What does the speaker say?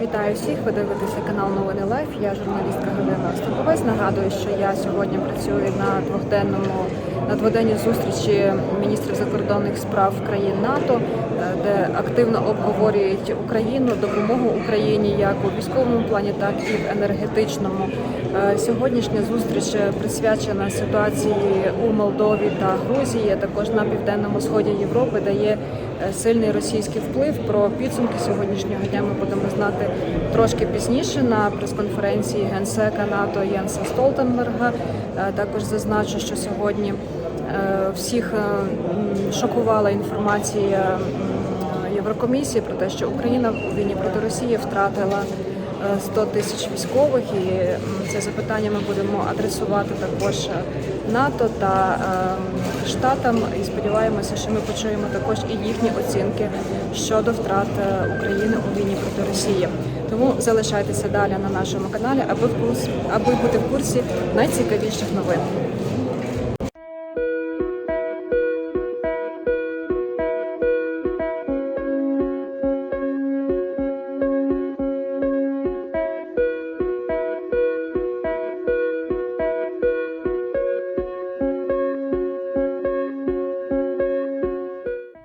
Вітаю всіх! Ви дивитеся канал Новини Лайф. Я журналістка Галина Остаповець. Нагадую, що я сьогодні працюю на двохденному на дводенній зустрічі міністрів закордонних справ країн НАТО, е, де активно обговорюють Україну, допомогу Україні як у військовому плані, так і в енергетичному. Е, Сьогоднішня зустріч присвячена ситуації у Молдові та Грузії, а також на південному сході Європи, де є сильний російський вплив. Про підсумки сьогоднішнього дня ми будемо знати трошки пізніше на прес-конференції генсека НАТО Єнса Столтенберга. Е, Також зазначу, що сьогодні е, всіх е, шокувала інформація Єврокомісії про те, що Україна у війні проти Росії втратила е, 100 тисяч військових, і це запитання ми будемо адресувати також НАТО та е, штатам. І сподіваємося, що ми почуємо також і їхні оцінки щодо втрат е, України у війні проти Росії. Тому залишайтеся далі на нашому каналі, аби в курс, аби бути в курсі найцікавіших новин.